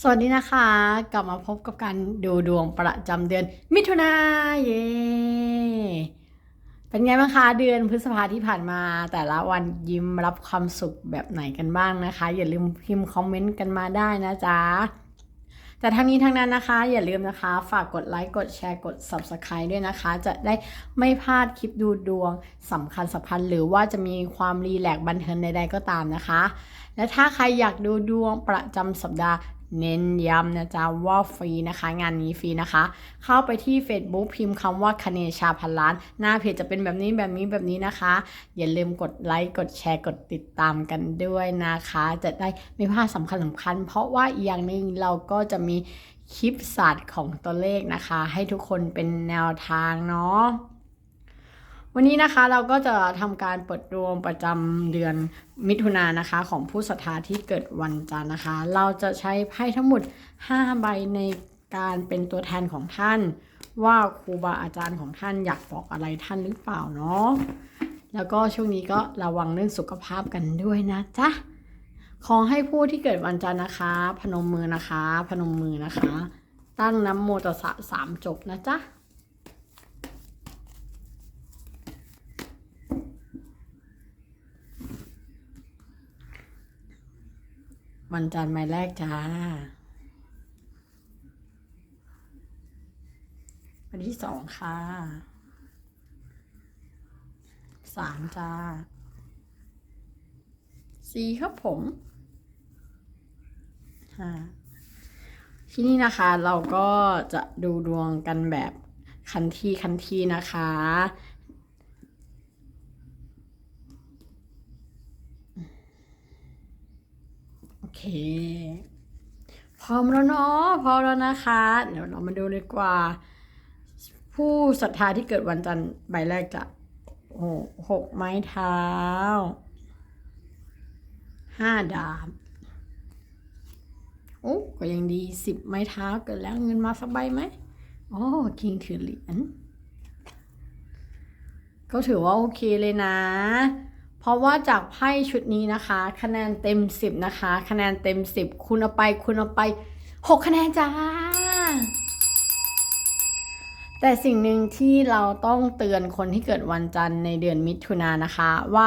สวัสดีนะคะ กลับมาพบกับการดูดวงประจำเดือน มิถุนาเย้เป็นไงบ้างคะเดือนพฤษภาที่ผ่านมา แต่ละวันยิ้มรับความสุขแบบไหนกันบ้างนะคะ อย่าลืมพิมพ์คอมเมนต์กันมาได้นะจ๊ะแต่ทั้งนี้ทั้งนั้นนะคะ อย่าลืมนะคะ ฝากกดไลค์กดแชร์กด Subscribe ด้วยนะคะ จะได้ไม่พลาดคลิปดูดวงสำคัญสำคัญหรือว่าจะมีความรีแลกบันเทิงใดๆก็ตามนะคะ และถ้าใครอยากดูดวงประจำสัปดาห์ เน้นย้ำนะจ๊ะว่าฟรีนะคะ งานนี้ฟรีนะคะ เข้าไปที่ Facebook พิมพ์คำว่าคเนชาพันล้าน หน้าเพจจะเป็นแบบนี้แบบนี้แบบนี้นะคะ อย่าลืมกดไลค์กดแชร์กดติดตามกันด้วยนะคะ จะได้ไม่พลาดสำคัญสำคัญ เพราะว่าอีกอย่างหนึ่งเราก็จะมีคลิปศาสตร์ของตัวเลขนะคะ ให้ทุกคนเป็นแนวทางเนาะ วันนี้นะคะเราก็จะทำการเปิดดวงประจำเดือนมิถุนายนนะคะ ของผู้ศรัทธาที่เกิดวันจันทร์นะคะ เราจะใช้ไพ่ทั้งหมด 5 ใบในการเป็นตัวแทนของท่าน ว่าครูบาอาจารย์ของท่านอยากบอกอะไรท่านหรือเปล่าเนาะแล้วก็ช่วงนี้ก็ระวังเรื่องสุขภาพกันด้วยนะจ๊ะขอให้ผู้ที่เกิดวันจันทร์นะคะ พนมมือนะคะ พนมมือนะคะ ตั้งน้ำโมตสะสามจบนะจ๊ะ วันจันทร์หมายแรกจ้า วันที่สองค่ะสามจ้าสี่ครับผมห้าที่นี่นะคะเราก็จะดูดวงกันแบบคันที่คันที่นะคะ โอ เคพร้อมแล้วเนาะพร้อมแล้วนะคะ เดี๋ยวเรามาดูเลยกว่า ผู้ศรัทธาที่เกิดวันจันทร์ใบแรกจะโอ้หกไม้เท้าห้าดาบโอ้ก็ยังดีสิบไม้เท้าเกิดแล้วเงินมาสักใบไหมอ๋อคิงถือเหรียญก็ถือว่าโอเคเลยนะ เพราะว่าจากไพ่ชุดนี้นะคะ คะแนนเต็ม 10 นะคะ คะแนนเต็ม 10 คุณเอาไปคุณเอาไป 6 คะแนนจ้า แต่สิ่งหนึ่งที่เราต้องเตือนคนที่เกิดวันจันทร์ในเดือนมิถุนายนนะคะว่า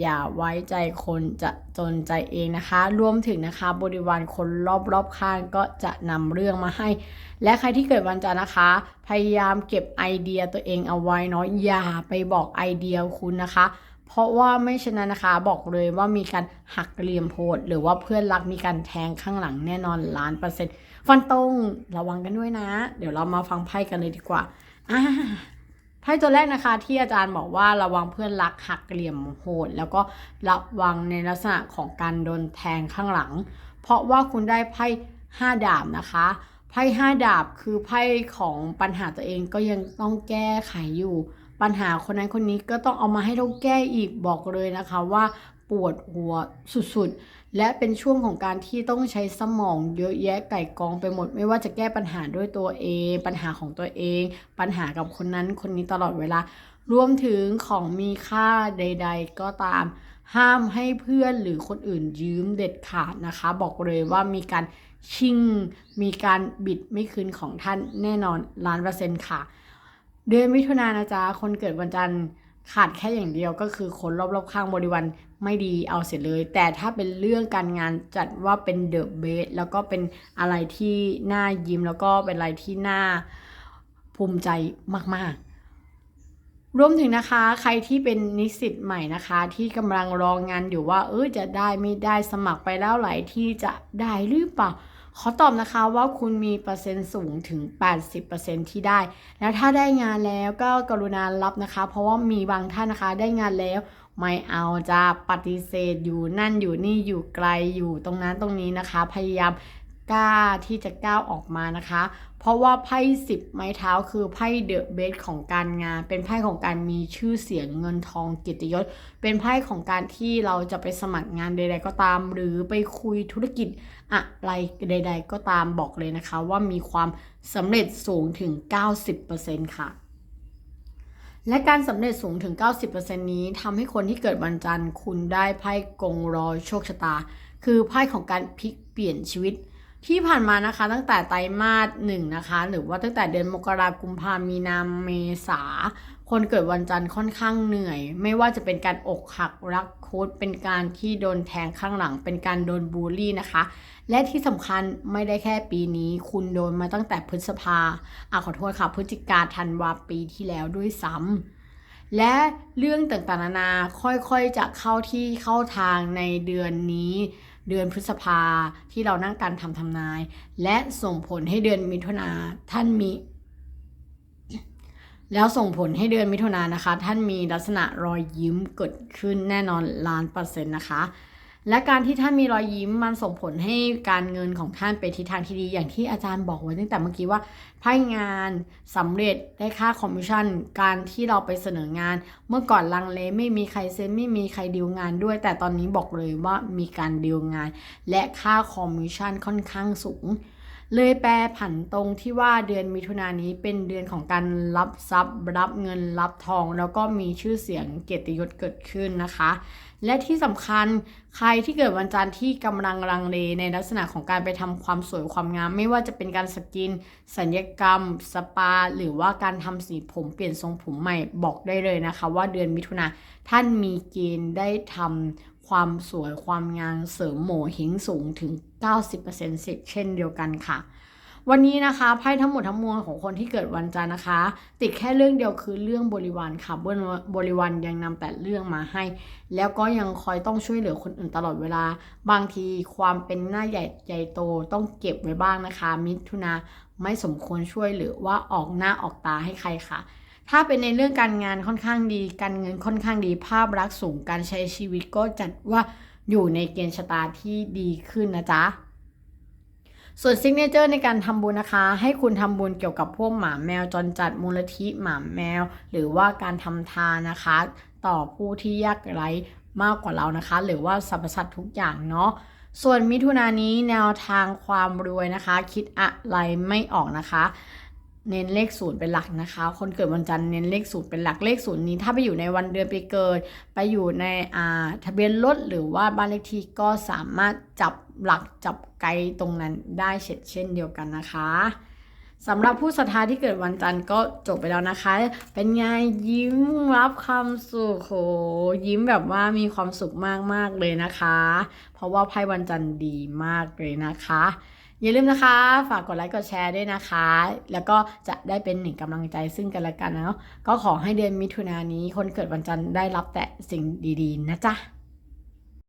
อย่าไว้ใจคนจะจนใจเองนะคะ รวมถึงนะคะ บริวารคนรอบๆข้างก็จะนำเรื่องมาให้ และใครที่เกิดวันจันทร์นะคะ พยายามเก็บไอเดียตัวเองเอาไว้เนาะอย่าไปบอกไอเดียคุณนะคะ เพราะว่าไม่ฉะนั้นนะคะบอกเลยว่ามีการหักเหลี่ยมโพดหรือว่าเพื่อนรักมีการแทงข้างหลังแน่นอนล้านเปอร์เซ็นต์ฟันตรงระวังกันด้วยนะ เดี๋ยวเรามาฟังไพ่กันเลยดีกว่าอ่าไพ่ตัวแรกนะคะ ที่อาจารย์บอกว่าระวังเพื่อนรักหักเหลี่ยมโหด แล้วก็ระวังในลักษณะของการโดนแทงข้างหลัง เพราะว่าคุณได้ไพ่ห้าดาบนะคะไพ่ห้าดาบคือไพ่ของปัญหาตัวเองก็ยังต้องแก้ไขอยู่ ปัญหาคนนั้นคนนี้ก็ต้องเอามาให้เราแก้อีกบอกเลยนะคะว่าปวดหัวสุดๆ และเป็นช่วงของการที่ต้องใช้สมองเยอะแยะไก่กองไปหมด ไม่ว่าจะแก้ปัญหาด้วยตัวเอง ปัญหาของตัวเอง ปัญหากับคนนั้นคนนี้ตลอดเวลารวมถึงของมีค่าใด ๆ ก็ตาม ห้ามให้เพื่อนหรือคนอื่นยืมเด็ดขาดนะคะ บอกเลยว่ามีการชิง มีการบิดไม่คืนของท่านแน่นอนล้านเปอร์เซ็นต์ค่ะ เดือนมิถุนายนนะจ๊ะคนเกิดวันจันทร์ขาดแค่อย่างเดียวก็คือคนรอบๆข้างบริวารไม่ดีเอาเสียเลย แต่ถ้าเป็นเรื่องการงานจัดว่าเป็นเดอะเบสแล้วก็เป็นอะไรที่น่ายิ้มแล้วก็เป็นอะไรที่น่าภูมิใจมากๆ รวมถึงนะคะใครที่เป็นนิสิตใหม่นะคะ ที่กำลังรองงานอยู่ว่า เออจะได้ไม่ได้สมัครไปแล้วหลายที่จะได้หรือเปล่า ขอตอบนะคะว่าคุณมีเปอร์เซ็นต์สูงถึง 80%ที่ได้ แล้วถ้าได้งานแล้วก็กรุณารับนะคะ เพราะว่ามีบางท่านนะคะได้งานแล้วไม่เอาจะปฏิเสธอยู่นั่นอยู่นี่อยู่ไกลอยู่ตรงนั้นตรงนี้นะคะ พยายาม กล้าที่จะก้าวออกมานะคะ เพราะว่าไพ่สิบไม้เท้าคือไพ่เดอะเบสของการงาน เป็นไพ่ของการมีชื่อเสียงเงินทองกียรติยศ เป็นไพ่ของการที่เราจะไปสมัครงานใด ๆ ก็ตาม หรือไปคุยธุรกิจอะไรใด ๆ ก็ตามบอกเลยนะคะ ว่ามีความสำเร็จสูงถึง 90%ค่ะและการสำเร็จสูงถึง 90%นี้ทำให้คนที่เกิดวันจันทร์ คุณได้ไพ่กงรอโชคชะตา คือไพ่ของการพลิกเปลี่ยนชีวิต ที่ผ่านมานะคะ ตั้งแต่ไตรมาสหนึ่งนะคะ หรือว่าตั้งแต่เดือนมกรากุมภามีนาเมษา คนเกิดวันจันทร์ค่อนข้างเหนื่อย ไม่ว่าจะเป็นการอกหักรักคุดเป็นการที่โดนแทงข้างหลัง เป็นการโดนบูลลี่นะคะ และที่สำคัญไม่ได้แค่ปีนี้ คุณโดนมาตั้งแต่พฤษภาอะขอโทษค่ะพฤศจิกาธันวาปีที่แล้วด้วยซ้ำและเรื่องต่างๆนานาค่อยๆจะเข้าที่เข้าทางในเดือนนี้ เดือนพฤษภาที่เรานั่งการทำทำนาย และส่งผลให้เดือนมิถุนาท่านมี แล้วส่งผลให้เดือนมิถุนานะคะ ท่านมีลักษณะรอยยิ้มเกิดขึ้นแน่นอนล้านเปอร์เซ็นต์นะคะ และการที่ท่านมีรอยยิ้มมันส่งผลให้การเงินของท่านไปทิศทางที่ดีอย่างที่อาจารย์บอกไว้ตั้งแต่เมื่อกี้ว่าไพ่งานสำเร็จได้ค่าคอมมิชชั่น การที่เราไปเสนองาน เมื่อก่อนลังเลไม่มีใครเซ็นไม่มีใครดีลงานด้วย แต่ตอนนี้บอกเลยว่ามีการดีลงาน และค่าคอมมิชชั่นค่อนข้างสูงเลยแปลผันตรงที่ว่าเดือนมิถุนายนนี้เป็นเดือนของการรับทรัพย์ รับเงินรับทอง แล้วก็มีชื่อเสียงเกียรติยศเกิดขึ้นนะคะ และที่สำคัญใครที่เกิดวันจันทร์ที่กำลังลังเลในลักษณะของการไปทำความสวยความงาม ไม่ว่าจะเป็นการสกิน สัญญกรรม สปา หรือว่าการทำสีผมเปลี่ยนทรงผมใหม่บอกได้เลยนะคะ ว่าเดือนมิถุนาท่านมีเกณฑ์ได้ทำความสวยความงามเสริมโหมหิงสูงถึง 90%สิเช่นเดียวกันค่ะ วันนี้นะคะไพ่ทั้งหมดทั้งมวลของคนที่เกิดวันจันทร์นะคะ ติดแค่เรื่องเดียวคือเรื่องบริวารค่ะบนบริวารยังนำแต่เรื่องมาให้ แล้วก็ยังคอยต้องช่วยเหลือคนอื่นตลอดเวลา บางทีความเป็นหน้าใหญ่ใหญ่โตต้องเก็บไว้บ้างนะคะ มิถุนาไม่สมควรช่วยหรือว่าออกหน้าออกตาให้ใครค่ะ ถ้าเป็นในเรื่องการงานค่อนข้างดี การเงินค่อนข้างดี ภาพลักสูง การใช้ชีวิตก็จัดว่าอยู่ในเกณฑ์ชะตาที่ดีขึ้นนะจ๊ะ ส่วนซิกเนเจอร์ในการทำบุญนะคะ ให้คุณทำบุญเกี่ยวกับพวกหมาแมวจรจัดมูลทิหมาแมว หรือว่าการทำทานนะคะ ต่อผู้ที่ยากไร้มากกว่าเรานะคะ หรือว่าสรรพสัตว์ทุกอย่างเนาะส่วนมิถุนายนนี้แนวทางความรวยนะคะ คิดอะไรไม่ออกนะคะ เน้นเลขศูนย์เป็นหลักนะคะ คนเกิดวันจันทร์เน้นเลขศูนย์เป็นหลักเลขศูนย์นี้ถ้าไปอยู่ในวันเดือนปีเกิด ไปอยู่ในอ่าทะเบียนรถหรือว่าบ้านเลขที่ก็สามารถจับหลักจับไกลตรงนั้นได้เช่นเช่นเดียวกันนะคะสำหรับผู้ศรัทธาที่เกิดวันจันทร์ก็จบไปแล้วนะคะ เป็นไงยิ้มรับความสุขโหยิ้มแบบว่ามีความสุขมากๆเลยนะคะ เพราะว่าไพ่วันจันทร์ดีมากเลยนะคะ อย่าลืมนะคะ ฝากกดไลค์กดแชร์ด้วยนะคะ แล้วก็จะได้เป็นหนึ่งกำลังใจซึ่งกันและกันเนาะก็ขอให้เดือนมิถุนายนนี้คนเกิดวันจันทร์ได้รับแต่สิ่งดีๆ นะจ๊ะ